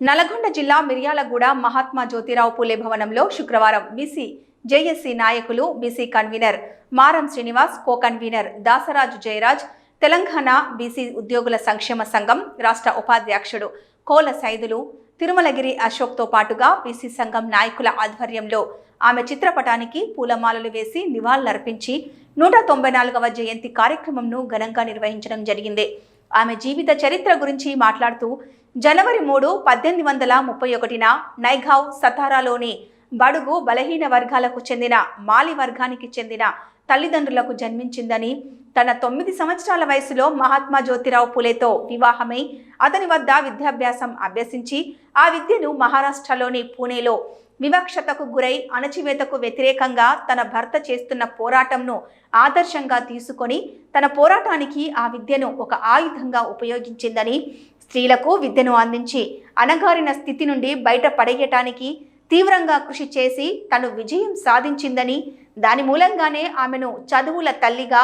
నల్గొండ జిల్లా మిర్యాలగూడ మహాత్మా జ్యోతిరావు పూలే భవనంలో శుక్రవారం బీసీ జేఎస్సీ నాయకులు BC convener Maram Srinivas co convener Dasaraju Jayaraj Telangana BC ఉద్యోగుల సంక్షేమ సంఘం రాష్ట్ర ఉపాధ్యక్షుడు కోల సైదులు తిరుమలగిరి అశోక్తో పాటుగా బీసీ సంఘం నాయకుల ఆధ్వర్యంలో ఆమె చిత్రపటానికి పూలమాలలు వేసి నివాళులర్పించి నూట తొంభై నాలుగవ జయంతి కార్యక్రమంను ఘనంగా నిర్వహించడం జరిగింది. ఆమె జీవిత చరిత్ర గురించి మాట్లాడుతూ జనవరి మూడు పద్దెనిమిది వందల ముప్పై ఒకటిన నైఘావ్ సతారాలోని బడుగు బలహీన వర్గాలకు చెందిన మాలి వర్గానికి చెందిన తల్లిదండ్రులకు జన్మించిందని తన తొమ్మిది సంవత్సరాల వయసులో మహాత్మా జ్యోతిరావు పులేతో వివాహమై అతని వద్ద విద్యాభ్యాసం అభ్యసించి ఆ విద్యను మహారాష్ట్రలోని పూణేలో వివక్షతకు గురై అణచివేతకు వ్యతిరేకంగా తన భర్త చేస్తున్న పోరాటంను ఆదర్శంగా తీసుకొని తన పోరాటానికి ఆ విద్యను ఒక ఆయుధంగా ఉపయోగించిందని స్త్రీలకు విద్యను అందించి అణగారిన స్థితి నుండి బయట పడేయటానికి తీవ్రంగా కృషి చేసి తను విజయం సాధించిందని దాని మూలంగానే ఆమెను చదువుల తల్లిగా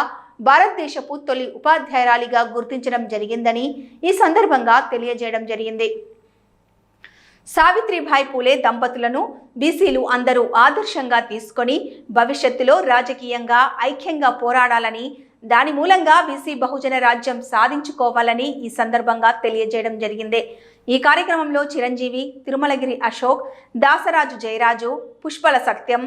భారతదేశపు తొలి ఉపాధ్యాయురాలిగా గుర్తించడం జరిగిందని ఈ సందర్భంగా తెలియజేయడం జరిగింది. సావిత్రిభాయ్ పూలే దంపతులను బీసీలు అందరూ ఆదర్శంగా తీసుకొని భవిష్యత్తులో రాజకీయంగా ఐక్యంగా పోరాడాలని దాని మూలంగా బీసీ బహుజన రాజ్యం సాధించుకోవాలని ఈ సందర్భంగా తెలియజేయడం జరిగింది. ఈ కార్యక్రమంలో చిరంజీవి తిరుమలగిరి అశోక్ దాసరాజు జయరాజు పుష్పల సత్యం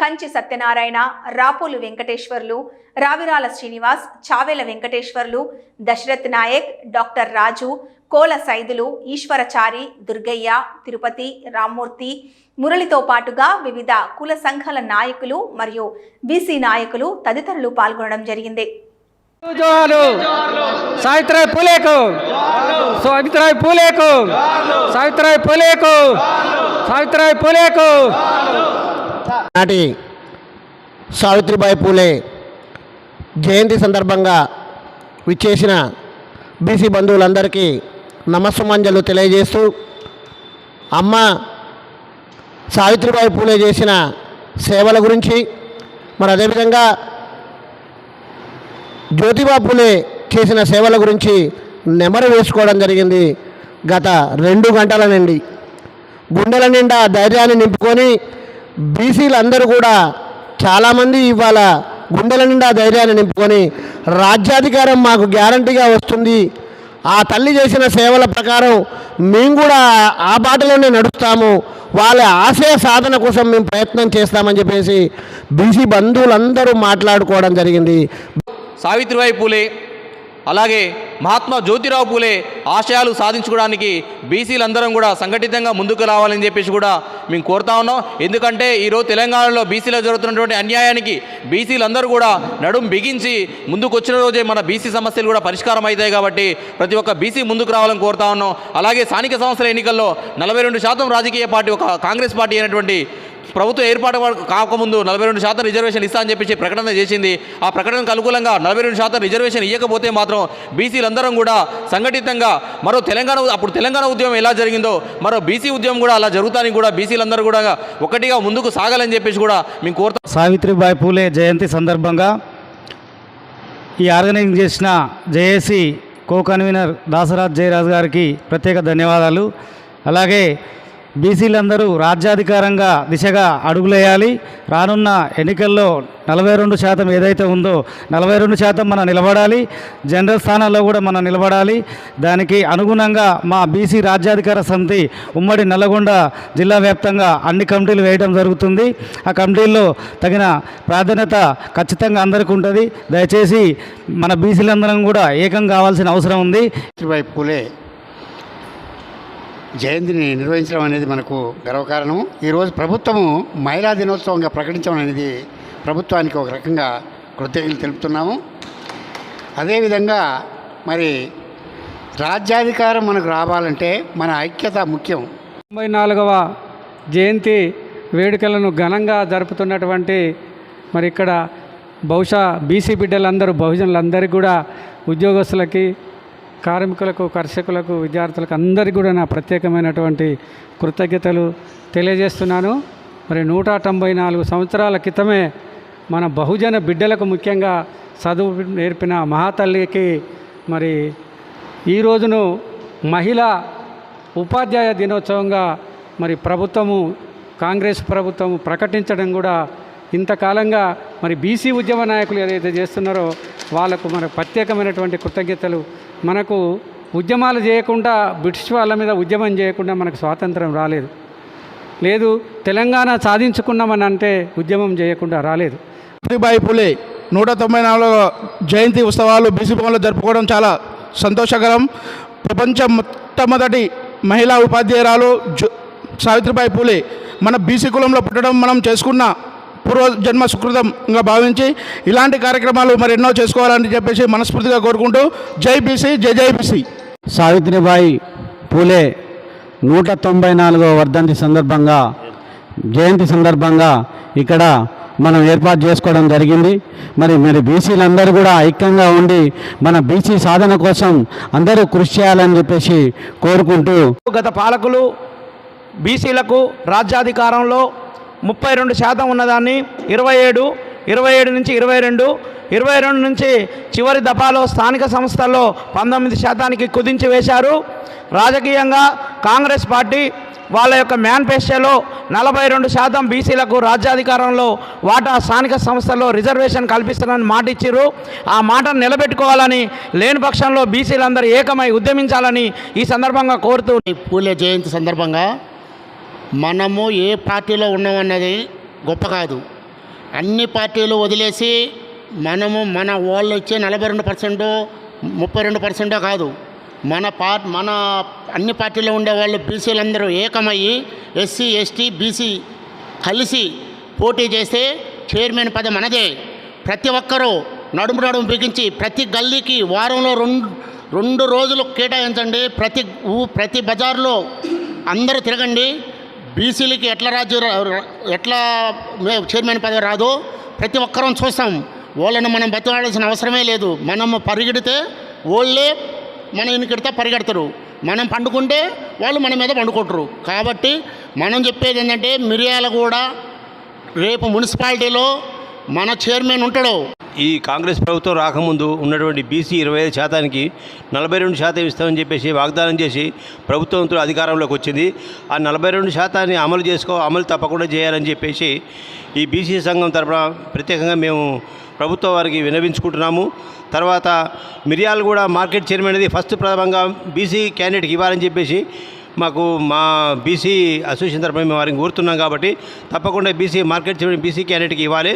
కంచి సత్యనారాయణ రాపోలు వెంకటేశ్వర్లు రావిరాల శ్రీనివాస్ చావేల వెంకటేశ్వర్లు దశరథ్ నాయక్ డాక్టర్ రాజు కోల సైదులు ఈశ్వరచారి దుర్గయ్య తిరుపతి రామ్మూర్తి మురళితో పాటుగా వివిధ కుల సంఘాల నాయకులు మరియు బీసీ నాయకులు తదితరులు పాల్గొనడం జరిగింది. జోహాలు సావిత్రాయ్ పూలేకు సావిత్రాయ్ పూలేకు సావిత్రాయ్ పూలేకు సావిత్రాయ్ పూలేకు నాటి సావిత్రిబాయి పూలే జయంతి సందర్భంగా విచ్చేసిన బీసీ బంధువులందరికీ నమస్సుమంజలు తెలియజేస్తూ అమ్మ సావిత్రిబాయి పూలే చేసిన సేవల గురించి మరి అదేవిధంగా జ్యోతిబా పూలే చేసిన సేవల గురించి నెమరు వేసుకోవడం జరిగింది గత రెండు గంటల నుండి. గుండెల నిండా ధైర్యాన్ని నింపుకొని బీసీలందరూ కూడా చాలామంది ఇవాళ గుండెల నిండా ధైర్యాన్ని నింపుకొని రాజ్యాధికారం మాకు గ్యారంటీగా వస్తుంది. ఆ తల్లి చేసిన సేవల ప్రకారం మేము కూడా ఆ బాటలోనే నడుస్తాము. వాళ్ళ ఆశయ సాధన కోసం మేము ప్రయత్నం చేస్తామని చెప్పేసి బీసీ బంధువులందరూ మాట్లాడుకోవడం జరిగింది. సావిత్రిబాయి పూలే అలాగే మహాత్మా జ్యోతిరావు పూలే ఆశయాలు సాధించుకోవడానికి బీసీలందరం కూడా సంఘటితంగా ముందుకు రావాలని చెప్పేసి కూడా మేము కోరుతా ఉన్నాం. ఎందుకంటే ఈరోజు తెలంగాణలో బీసీలో జరుగుతున్నటువంటి అన్యాయానికి బీసీలందరూ కూడా నడుం బిగించి ముందుకు వచ్చిన రోజే మన బీసీ సమస్యలు కూడా పరిష్కారం అవుతాయి కాబట్టి ప్రతి ఒక్క బీసీ ముందుకు రావాలని కోరుతా ఉన్నాం. అలాగే స్థానిక సంస్థల ఎన్నికల్లో నలభై రెండు శాతం రాజకీయ పార్టీ ఒక కాంగ్రెస్ పార్టీ అయినటువంటి ప్రభుత్వం ఏర్పాటు కాకముందు నలభై రెండు శాతం రిజర్వేషన్ ఇస్తా అని చెప్పేసి ప్రకటన చేసింది. ఆ ప్రకటనకు అనుకూలంగా నలభై రెండు శాతం రిజర్వేషన్ ఇవ్వకపోతే మాత్రం బీసీలందరం కూడా సంఘటితంగా మరో తెలంగాణ అప్పుడు తెలంగాణ ఉద్యమం ఎలా జరిగిందో మరో బీసీ ఉద్యమం కూడా అలా జరుగుతానికి కూడా బీసీలందరూ కూడా ఒకటిగా ముందుకు సాగాలని చెప్పేసి కూడా మేము కోరుతాం సావిత్రిబాయి పూలే జయంతి సందర్భంగా ఈ ఆర్గనైజింగ్ చేసిన JAC co convener Dasaraj Jayaraj గారికి ప్రత్యేక ధన్యవాదాలు. అలాగే బీసీలందరూ రాజ్యాధికారంగా దిశగా అడుగులేయాలి. రానున్న ఎన్నికల్లో నలభై రెండు శాతం ఏదైతే ఉందో నలభై రెండు శాతం మనం నిలబడాలి. జనరల్ స్థానాల్లో కూడా మనం నిలబడాలి. దానికి అనుగుణంగా మా బీసీ రాజ్యాధికార సమితి ఉమ్మడి నల్లగొండ జిల్లా వ్యాప్తంగా అన్ని కమిటీలు వేయడం జరుగుతుంది. ఆ కమిటీల్లో తగిన ప్రాధాన్యత ఖచ్చితంగా అందరికీ ఉంటుంది. దయచేసి మన బీసీలందరం కూడా ఏకం కావాల్సిన అవసరం ఉంది. పూలే జయంతిని నిర్వహించడం అనేది మనకు గర్వకారణం ఈరోజు ప్రభుత్వము మహిళా దినోత్సవంగా ప్రకటించడం అనేది ప్రభుత్వానికి ఒక రకంగా కృతజ్ఞతలు తెలుపుతున్నాము. అదేవిధంగా మరి రాజ్యాధికారం మనకు రావాలంటే మన ఐక్యత ముఖ్యం. తొంభై నాలుగవ జయంతి వేడుకలను ఘనంగా జరుపుతున్నటువంటి మరి ఇక్కడ బహుశా బీసీ బిడ్డలందరూ బహుజనులందరికీ కూడా ఉద్యోగస్తులకి కార్మికులకు కర్షకులకు విద్యార్థులకు అందరికీ కూడా నా ప్రత్యేకమైనటువంటి కృతజ్ఞతలు తెలియజేస్తున్నాను. మరి నూట తొంభై నాలుగు సంవత్సరాల క్రితమే మన బహుజన బిడ్డలకు ముఖ్యంగా చదువు నేర్పిన మహాతల్లికి మరి ఈ రోజును మహిళ ఉపాధ్యాయ దినోత్సవంగా మరి ప్రభుత్వము కాంగ్రెస్ ప్రభుత్వము ప్రకటించడం కూడా ఇంతకాలంగా మరి బీసీ ఉద్యమ నాయకులు ఏదైతే చేస్తున్నారో వాళ్ళకు మన ప్రత్యేకమైనటువంటి కృతజ్ఞతలు. మనకు ఉద్యమాలు చేయకుండా బ్రిటిష్ వాళ్ళ మీద ఉద్యమం చేయకుండా మనకు స్వాతంత్రం రాలేదు. లేదు తెలంగాణ సాధించుకున్నామని అంటే ఉద్యమం చేయకుండా రాలేదు. ప్రతిభాయి పులే నూట తొంభై నాలుగు జయంతి ఉత్సవాలు బీసీ భవన్లో జరుపుకోవడం చాలా సంతోషకరం. ప్రపంచ మొట్టమొదటి మహిళా ఉపాధ్యాయురాలు జో సావిత్రిబాయి పూలే మన బీసీ కులంలో పుట్టడం మనం చేసుకున్న పూర్వ జన్మ సుకృతంగా భావించి ఇలాంటి కార్యక్రమాలు మరి ఎన్నో చేసుకోవాలని చెప్పేసి మనస్ఫూర్తిగా కోరుకుంటూ జై బీసీ జై జై బీసీ. సావిత్రిబాయి పూలే నూట తొంభై నాలుగవ వర్ధంతి సందర్భంగా జయంతి సందర్భంగా ఇక్కడ మనం ఏర్పాటు చేసుకోవడం జరిగింది. మరి మరి బీసీలందరూ కూడా ఐక్యంగా ఉండి మన బీసీ సాధన కోసం అందరూ కృషి చేయాలని చెప్పేసి కోరుకుంటూ గత పాలకులు బీసీలకు రాజ్యాధికారంలో ముప్పై రెండు శాతం ఉన్నదాన్ని ఇరవై ఏడు ఇరవై ఏడు నుంచి ఇరవై రెండు ఇరవై రెండు నుంచి చివరి దఫాలో స్థానిక సంస్థల్లో పంతొమ్మిది శాతానికి కుదించి వేశారు. రాజకీయంగా కాంగ్రెస్ పార్టీ వాళ్ళ యొక్క మేనిఫెస్టోలో నలభై రెండు శాతం బీసీలకు రాజ్యాధికారంలో వాటా స్థానిక సంస్థల్లో రిజర్వేషన్ కల్పిస్తారని మాట ఇచ్చారు ఆ మాటను నిలబెట్టుకోవాలని లేని పక్షంలో బీసీలందరూ ఏకమై ఉద్యమించాలని ఈ సందర్భంగా కోరుతూ పూలే జయంతి సందర్భంగా మనము ఏ పార్టీలో ఉన్నామన్నది గొప్ప కాదు. అన్ని పార్టీలు వదిలేసి మనము మన వాళ్ళు ఇచ్చే నలభై రెండు పర్సెంట్ ముప్పై రెండు పర్సెంటో కాదు. మన పా మన అన్ని పార్టీలో ఉండే వాళ్ళు బీసీలందరూ ఏకమయ్యి ఎస్సీ ఎస్టీ బీసీ కలిసి పోటీ చేస్తే చైర్మన్ పదం మనదే. ప్రతి ఒక్కరూ నడుము నడుము బిగించి ప్రతి గల్లీకి వారంలో రెండు రెండు రోజులు కేటాయించండి. ప్రతి ఊ ప్రతి బజార్లో అందరూ తిరగండి. బీసీలకి ఎట్లా రాజ్య ఎట్లా చైర్మన్ పదవి రాదో ప్రతి ఒక్కరం చూస్తాం. వాళ్ళని మనం బతిలాడాల్సిన అవసరమే లేదు. మనం పరిగెడితే వాళ్ళే మన ఇన్నికెడితే పరిగెడతారు. మనం పండుకుంటే వాళ్ళు మన మీద పండుకుంటారు. కాబట్టి మనం చెప్పేది ఏంటంటే మిరియాల కూడా రేపు మున్సిపాలిటీలో మన చైర్మన్ ఉంటాడు. ఈ కాంగ్రెస్ ప్రభుత్వం రాకముందు ఉన్నటువంటి బీసీ ఇరవై ఐదు శాతానికి నలభై రెండు శాతం ఇస్తామని చెప్పేసి వాగ్దానం చేసి ప్రభుత్వంతో అధికారంలోకి వచ్చింది. ఆ నలభై రెండు శాతాన్ని అమలు చేసుకో అమలు తప్పకుండా చేయాలని చెప్పేసి ఈ బీసీ సంఘం తరఫున ప్రత్యేకంగా మేము ప్రభుత్వం వారికి వినవించుకుంటున్నాము తర్వాత మిరియాలు కూడా మార్కెట్ చైర్మన్ అనేది ఫస్ట్ ప్రథమంగా బీసీ క్యాండిడేట్కి ఇవ్వాలని చెప్పేసి మాకు మా బీసీ అసోసియేషన్ తరఫున మేము వారిని కోరుతున్నాం కాబట్టి తప్పకుండా బీసీ మార్కెట్ చైర్మన్ బీసీ క్యాండిడేట్కి ఇవ్వాలి.